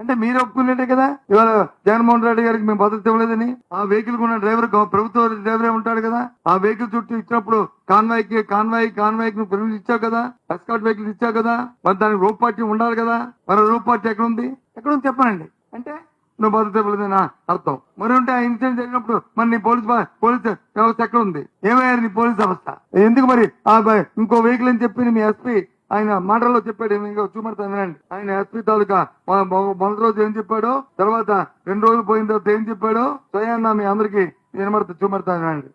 అంటే మీరు ఒప్పుకున్నట్టే కదా? ఇవాళ జగన్మోహన్ రెడ్డి గారికి మేము భద్రత ఇవ్వలేదని. ఆ వెహికల్ ఉన్న డ్రైవర్ ప్రభుత్వ డ్రైవరే ఉంటాడు కదా? ఆ వెహికల్ చుట్టూ ఇచ్చినప్పుడు కాన్వాయ్కి కాన్వాయ్ కాన్వాయ్కి ఇచ్చావు కదా? ఎస్కాట్ వెహికల్ ఇచ్చావు కదా? మరి దానికి రూప్ పార్టీ ఉండాలి కదా? మరి రూప్ పార్టీ ఎక్కడ ఉంది ఎక్కడ ఉంది చెప్పనండి. అంటే నువ్వు భద్రత ఇవ్వలేదని నా అర్థం. మరి ఉంటే ఆ ఇన్సిడెంట్ జరిగినప్పుడు మరి నీ పోలీస్ పోలీస్ వ్యవస్థ ఎక్కడ ఉంది ఏమయ్యారు నీ పోలీస్ వ్యవస్థ? ఎందుకు మరి ఆ ఇంకో వెహికల్ అని చెప్పి మీ ఎస్పీ ఆయన మాటల్లో చెప్పాడు ఇంకా చూపెడతాను వినండి. ఆయన ఎస్పీ తాలూకా మొదటి రోజు ఏం చెప్పాడో? తర్వాత రెండు రోజులు పోయిన తర్వాత ఏం చెప్పాడో? స్వయాన్న మీ అందరికి వినబడతా చూపెడతాను వినండి.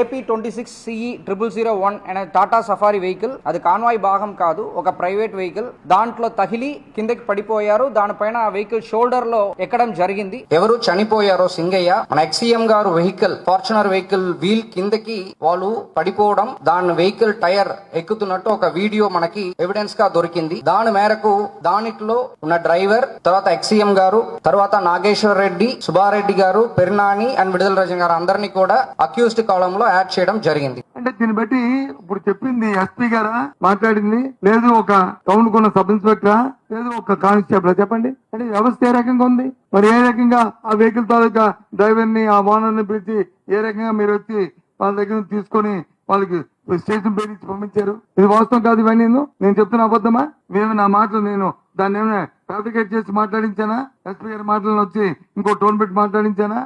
AP twenty six CE triple zero one అనే టాటా సఫారీ వెహికల్ అది కాన్వాయ్ భాగం కాదు ఒక ప్రైవేట్ వెహికల్ దాంట్లో తగిలి కిందకి పడిపోయారు. దానిపైన ఆ వెహికల్ షోల్డర్లో ఎక్కడం జరిగింది. ఎవరు చనిపోయారో సింగయ్య మన ఎక్సీఎం గారు వెహికల్ ఫార్చునర్ వెహికల్ వీల్ కిందకి వాళ్ళు పడిపోవడం దాని వెహికల్ టైర్ ఎక్కుతున్నట్టు ఒక వీడియో మనకి ఎవిడెన్స్గా దొరికింది. దాని మేరకు దానిట్లో ఉన్న డ్రైవర్ తర్వాత ఎక్సీఎం గారు తర్వాత నాగేశ్వర్ రెడ్డి సుబ్బారెడ్డి గారు పెరినాని అండ్ విడుదల రజన్ గారు అందరినీ కూడా అక్యూస్డ్ కాలంలో యాడ్ చేయడం జరిగింది. అంటే దీన్ని బట్టి ఇప్పుడు చెప్పింది ఎస్పీ గారా? మాట్లాడింది. లేదు ఒక టౌన్ కున్న సబ్ ఇన్స్పెక్టరా? లేదు ఒక కానిస్టేబుల్ చెప్పండి. అంటే వ్యవస్థ ఏ రకంగా ఉంది? మరి ఏ రకంగా ఆ వెహికల్ తాలూకా డ్రైవర్ని ఆ ఓనర్ని పిలిచి ఏ రకంగా మీరు వచ్చి వాళ్ళ దగ్గర నుంచి తీసుకొని వాళ్ళకి స్టేషన్ పేరు ఇచ్చి పంపించారు? ఇది వాస్తవం కాదు ఇవన్నీ నేను నేను చెప్తున్న అబద్ధమా? మేము నా మాటలు నేను దాన్ని ఏమైనా ఫ్యాబ్రికేట్ చేసి మాట్లాడించానా? ఎస్పీ గారి మాటలను వచ్చి ఇంకో టోన్ పెట్టి మాట్లాడించానా?